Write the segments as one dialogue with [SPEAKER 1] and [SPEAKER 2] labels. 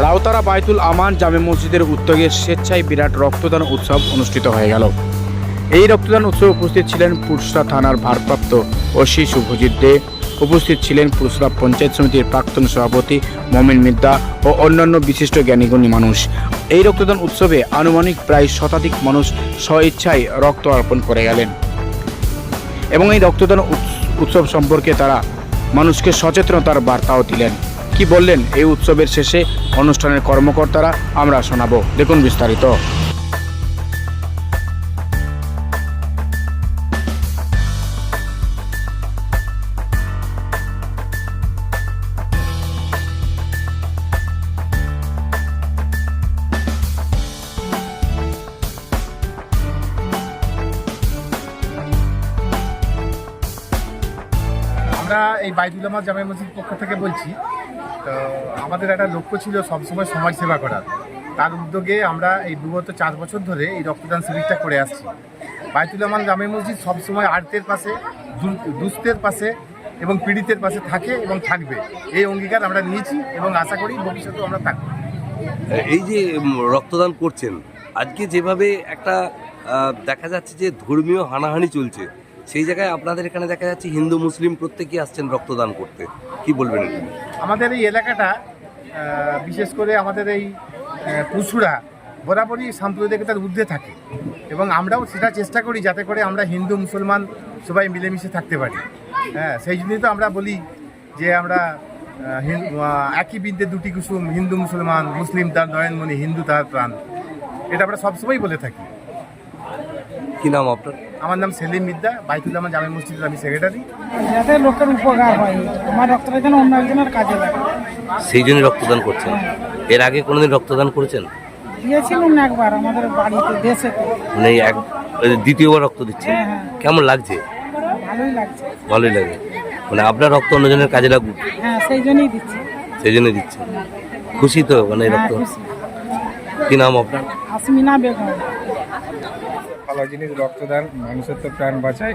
[SPEAKER 1] রাউতারা বায়তুল আমান জামে মসজিদের উদ্যোগে স্বেচ্ছায় বিরাট রক্তদান উৎসব অনুষ্ঠিত হয়ে গেল। এই রক্তদান উৎসবে উপস্থিত ছিলেন পুরসরা থানার ভারপ্রাপ্ত ওসি শুভজিৎ দে, উপস্থিত ছিলেন পুরসরা পঞ্চায়েত সমিতির প্রাক্তন সভাপতি মমিন মিদ্দা ও অন্যান্য বিশিষ্ট জ্ঞানীগুণী মানুষ। এই রক্তদান উৎসবে আনুমানিক প্রায় শতাধিক মানুষ স্বইচ্ছায় রক্ত অর্পণ করে গেলেন। এবং এই রক্তদান উৎস- উৎসব সম্পর্কে তারা মানুষকে সচেতনতার বার্তাও দিলেন। কি বললেন এই উৎসবের শেষে অনুষ্ঠানের কর্মকর্তারা? আমরা শোনাবো। দেখুন বিস্তারিত।
[SPEAKER 2] আমরা এই বাইদুল্লামা জামে মসজিদ পক্ষ থেকে বলছি আমাদের একটা লক্ষ্য ছিল সবসময় সমাজ সেবা করার। তার উদ্যোগে আমরা এই বিগত চার বছর ধরে এই রক্তদান শিবিরটা করে আসছি। বাইতুলামান জামে মসজিদ সবসময় আর্তের পাশে দুস্থের পাশে এবং পীড়িতের পাশে থাকে এবং থাকবে। এই অঙ্গীকার আমরা নিয়েছি এবং আশা করি ভবিষ্যতেও আমরা থাকব।
[SPEAKER 3] এই যে রক্তদান করছেন, আজকে যেভাবে একটা দেখা যাচ্ছে যে ধর্মীয় হানাহানি চলছে সেই জায়গায় আপনাদের এখানে দেখা যাচ্ছে হিন্দু, মুসলিম প্রত্যেকেই আসছেন রক্তদান করতে। কি বলবেন
[SPEAKER 2] আমাদের এই এলাকাটা বিশেষ করে আমাদের এই পুষুরা বরাবরই সাম্প্রদায়িকতার ঊর্ধ্বে থাকে। এবং আমরাও সেটা চেষ্টা করি যাতে করে আমরা হিন্দু, মুসলমান সবাই মিলেমিশে থাকতে পারি। হ্যাঁ সেই জন্যই তো আমরা বলি যে আমরা একই বিদ্যে দুটি কুসুম, হিন্দু, মুসলমান, মুসলিম তার নয়নমণি, হিন্দু তার প্রাণ। এটা আমরা সবসময় বলে থাকি।
[SPEAKER 3] কি নাম আপনার?
[SPEAKER 2] আমার নাম সেলিম মিদ্দা বাইতুল্লামা জামে মসজিদের আমি সেক্রেটারি
[SPEAKER 4] যাতে লোকের উপকার হয় আমার রক্তটা যেন অন্য একজনের কাজে লাগে।
[SPEAKER 3] সেই জন্য রক্তদান করছেন। এর আগে কোনোদিন রক্তদান করেছেন?
[SPEAKER 4] দিয়েছিলাম না একবার আমাদের বাড়িতে দেশে
[SPEAKER 3] মানে এক দ্বিতীয়বার রক্ত দিচ্ছেন।
[SPEAKER 4] হ্যাঁ, হ্যাঁ।
[SPEAKER 3] কেমন লাগছে?
[SPEAKER 4] ভালোই লাগছে।
[SPEAKER 3] ভালোই লাগে। মানে আপনার রক্ত অন্যজনের কাজে লাগুক।
[SPEAKER 4] হ্যাঁ সেই জন্যই দিচ্ছি।
[SPEAKER 3] সেই খুশি তো মানে
[SPEAKER 4] হ্যাঁ
[SPEAKER 3] রক্ত কি নাম আপনার?
[SPEAKER 4] আসমিনা বেগম।
[SPEAKER 5] ভালো জিনিস রক্তদান মানুষের তো প্রাণ বাঁচায়।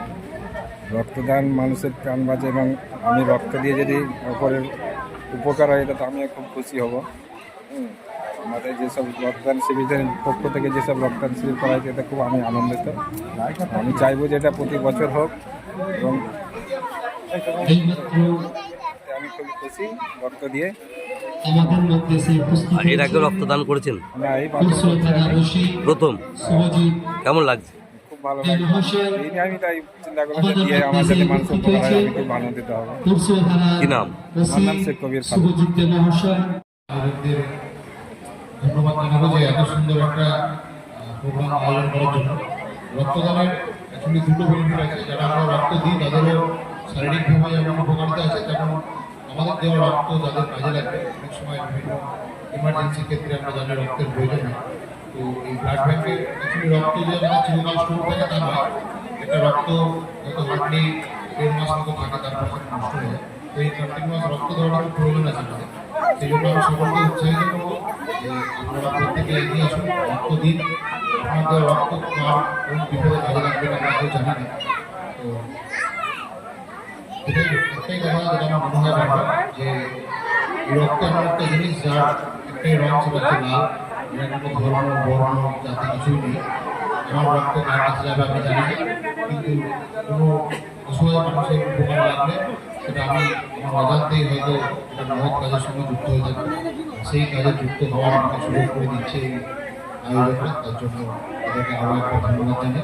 [SPEAKER 5] রক্তদান মানুষের প্রাণ বাঁচায় এবং আমি রক্ত দিয়ে যদি অপরের উপকার হয় এটা তো আমি খুব খুশি হব। আমাদের যেসব রক্তদান শিবিরের পক্ষ থেকে যেসব রক্তদান শিবির করা হয়েছে এটা খুব আমি আনন্দিত। আমি চাইব যে এটা প্রতি বছর হোক এবং আমি খুব খুশি রক্ত দিয়ে।
[SPEAKER 6] আমাদের মধ্যে সেই উপস্থিত
[SPEAKER 3] এর আগে রক্তদান করেছেন?
[SPEAKER 6] ওসি
[SPEAKER 3] প্রথম।
[SPEAKER 6] শুভজিৎ
[SPEAKER 3] কেমন লাগছে?
[SPEAKER 5] খুব ভালো লাগে আমি তাই চিন্তা করলাম যে দিয়ে আমার সাথে মানুষের উপকার হয় আমি খুব আনন্দিত হব।
[SPEAKER 3] কি নাম?
[SPEAKER 5] আমার নাম শেখ কবির
[SPEAKER 6] শুভজিৎ মহাশয়
[SPEAKER 7] ধন্যবাদ জানাব যে এত সুন্দর একটা প্রোগ্রাম আয়োজন করার জন্য। রক্তদানের অ্যাকচুয়ালি দুটো বেনিফিট আছে। যারা আমরা রক্ত দিই তাদেরও শারীরিকভাবে যেমন উপকারিতা আছে তেমন আমাদের দেওয়া রক্ত যাদের কাজে লাগবে, অনেক সময় বিভিন্ন ইমার্জেন্সির ক্ষেত্রে আমরা যাদের রক্তের প্রয়োজন হয়। তো এই ব্লাড ব্যাংকের অ্যাকচুয়ালি রক্ত যে আমাদের চিরকাল স্টোর থাকে তা নয় একটা রক্ত হয়তো হার্ডলি দেড় মাস মতো থাকে তারপর নষ্ট হয়ে যায়। তো এই কন্টিনিউয়াস রক্ত দেওয়াটা খুব প্রয়োজন আছে আমাদের। সেই জন্য আমি সকলকে উৎসাহিত করব যে আপনারা প্রত্যেকে এগিয়ে আসুন, রক্ত দিন। আপনাদের রক্ত কোন বিপদে কাজে লাগবে আমরা কেউ জানি না। তো হয় বারবার যে রক্ত এমন একটা জিনিস যার একটাই রং সেটা হচ্ছে লাল নেই আমার রক্ত কার আমি জানি কিন্তু কোনো লাগলে সেটা আমি আমার অজান্তেই একটা কাজের সঙ্গে যুক্ত যাবে সেই কাজে যুক্ত হওয়ার আমাকে সুযোগ করে দিচ্ছে। এই আয়োজকরা তার জন্য তাদেরকে আরও একবার ধন্যবাদ জানাই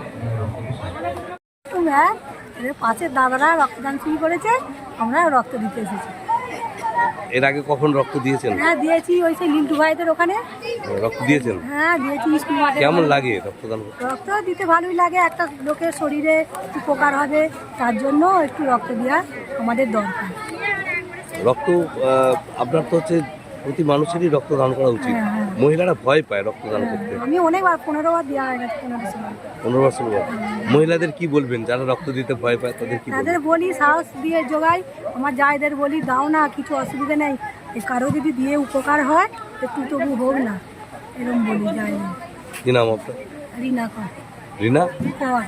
[SPEAKER 8] এদের পাশের দাদারা রক্তদান শুরু করেছে আমরা রক্ত দিতে এসেছি।
[SPEAKER 3] এর আগে কখন রক্ত দিয়েছেন?
[SPEAKER 8] হ্যাঁ দিয়েছি ওই সেই লিন্টু ভাইদের ওখানে।
[SPEAKER 3] রক্ত দিয়েছেন?
[SPEAKER 8] হ্যাঁ দিয়েছি স্কুল মাঠে।
[SPEAKER 3] কেমন লাগে রক্তদান?
[SPEAKER 8] রক্ত দিতে ভালোই লাগে একটা লোকের শরীরে উপকার হবে তার জন্য একটু রক্ত দেওয়া আমাদের দরকার।
[SPEAKER 3] রক্ত আপনার তো হচ্ছে প্রতি মানুষেরই রক্তদান করা উচিত।
[SPEAKER 8] হ্যাঁ, হ্যাঁ।
[SPEAKER 3] মহিলারা ভয় পায় রক্তদান করতে।
[SPEAKER 8] আমি অনেকবার পনেরো বার দেওয়া হয়ে গেছে পনেরো
[SPEAKER 3] বছর মহিলাদের কি বলবেন? যারা রক্ত দিতে ভয় পায় তাদের কি
[SPEAKER 8] তাদের বলি সাহস দিয়ে জোগাই। আমার জায়দের বলি দাও না কিছু অসুবিধা নেই। এ কারও যদি দিয়ে উপকার হয় একটু তবু হোক না। এরকম বলি যাই না
[SPEAKER 3] কি নাম আপনার?
[SPEAKER 8] রিনা কর।
[SPEAKER 3] রিনা?
[SPEAKER 8] কর।